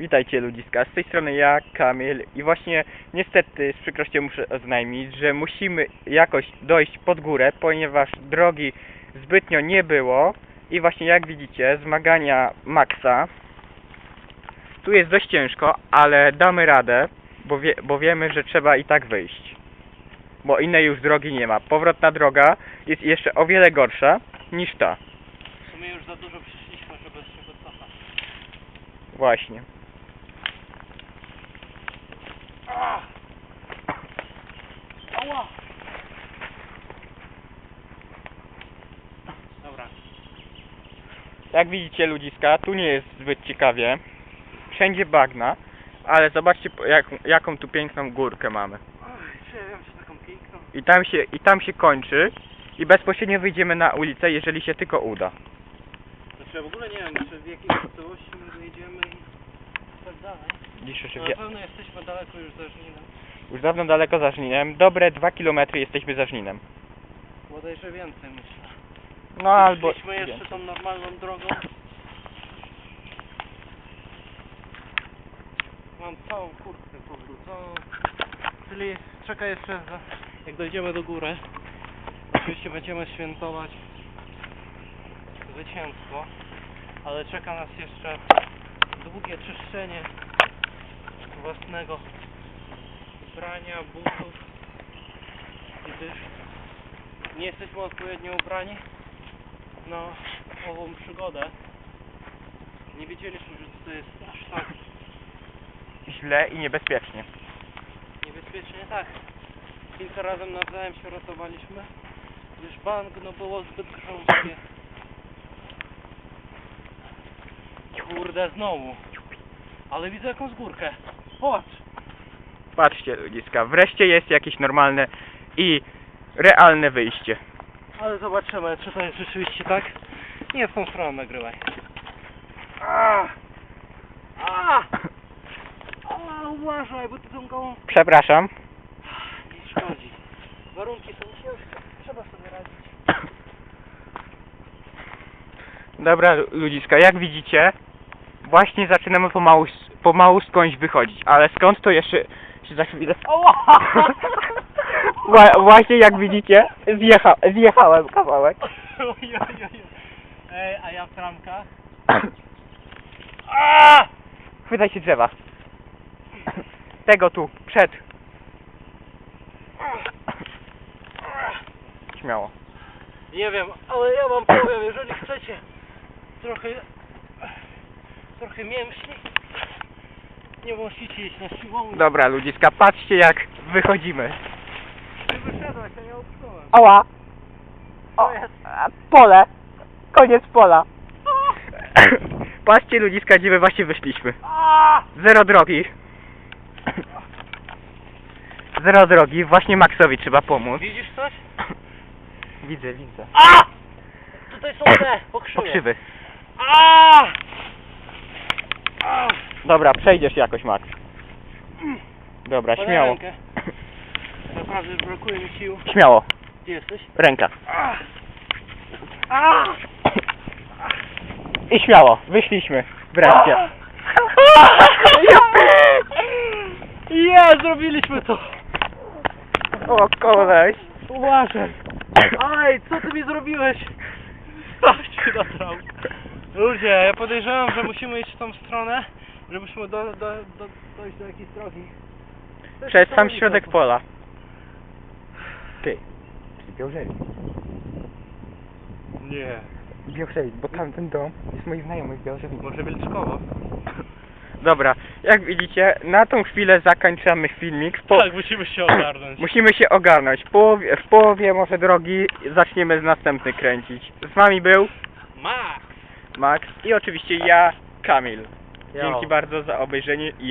Witajcie ludziska, z tej strony ja, Kamil i właśnie niestety z przykrością muszę oznajmić, że musimy jakoś dojść pod górę, ponieważ drogi zbytnio nie było i właśnie jak widzicie zmagania Maxa tu jest dość ciężko, ale damy radę, bo, wie, bo wiemy, że trzeba i tak wyjść, bo innej już drogi nie ma. Powrotna droga jest jeszcze o wiele gorsza niż ta, W sumie już za dużo przyszliśmy, żeby z czego cofać. właśnie. Jak widzicie ludziska, tu nie jest zbyt ciekawie. Wszędzie bagna, ale zobaczcie jak, jaką tu piękną górkę mamy. Oj, przejąłem się taką piękną. I tam się, i tam się kończy i bezpośrednio wyjdziemy na ulicę, jeżeli się tylko uda. Znaczy ja w ogóle nie wiem, czy w jakiej miejscowości my wyjedziemy i tak dalej. Dziś No, na pewno jesteśmy daleko już za Żninem. już dawno daleko za Żninem, dobre dwa kilometry jesteśmy za Żninem. Bodajże więcej myślę. No albo... Szliśmy jeszcze tą normalną drogą. Mam całą kurtkę powróconą. Czyli czeka jeszcze, za, jak dojdziemy do góry. Oczywiście będziemy świętować zwycięstwo, ale czeka nas jeszcze długie czyszczenie własnego ubrania, butów, gdyż nie jesteśmy odpowiednio ubrani na ową przygodę. Nie wiedzieliśmy, że to jest aż tak Źle i niebezpiecznie. niebezpiecznie. Tak, kilka razy nawzajem się ratowaliśmy, gdyż bagno było zbyt grząskie. Kurde, znowu. Ale widzę jakąś górkę. Popatrz. Patrzcie ludziska, wreszcie jest jakieś normalne i realne wyjście. Ale zobaczymy, czy to jest rzeczywiście tak. Nie w tą stronę nagrywaj. A! A! A, uważaj, bo ty tą gołą Przepraszam. nie szkodzi. Warunki są ciężkie, trzeba sobie radzić. Dobra ludziska, jak widzicie, właśnie zaczynamy pomału, pomału skądś wychodzić, ale skąd to jeszcze się za chwilę... Wła- Właśnie jak widzicie, zjecha, zjechałem kawałek. Ej, a ja w tramkach? A! Chwytaj się drzewa. Tego tu, przed. Śmiało. Nie wiem, ale ja wam powiem, jeżeli chcecie trochę trochę mięśni, nie musicie iść na siłownię. Dobra ludziska, patrzcie jak wychodzimy. Ty wyszedłeś, a ja upchnąłem. Ała! O, a, pole! Koniec pola! Patrzcie ludziska, gdzie my właśnie wyszliśmy. A! Zero drogi. Zero drogi, właśnie Maxowi trzeba pomóc. Widzisz coś? Widzę, widzę. A! Tutaj są te pokrzywy. Pokrzywy. A! A! Dobra, przejdziesz jakoś, Max. Dobra, Podaj śmiało. rękę. Naprawdę brakuje mi sił. Śmiało. Gdzie jesteś? Ręka. I śmiało. Wyszliśmy. Wreszcie. Ja, zrobiliśmy to! O, koleś. Uważaj! Aj, co ty mi zrobiłeś? Stawcie na trawę. Ludzie, ja podejrzewam, że musimy iść w tą stronę, żebyśmy do, do, do, dojść do jakiejś drogi. Przez sam środek pola. Ty. Czyli Białżewik. Nie. Białżewik, bo tamten dom jest mój znajomy z Białżewika. Może Wilczkowo? Dobra, jak widzicie, na tą chwilę zakończamy filmik. Po... Tak, musimy się ogarnąć. Musimy się ogarnąć. W połowie, w połowie może drogi zaczniemy z następny kręcić. Z wami był Max! Max i oczywiście ja, Kamil. Dzięki bardzo za obejrzenie i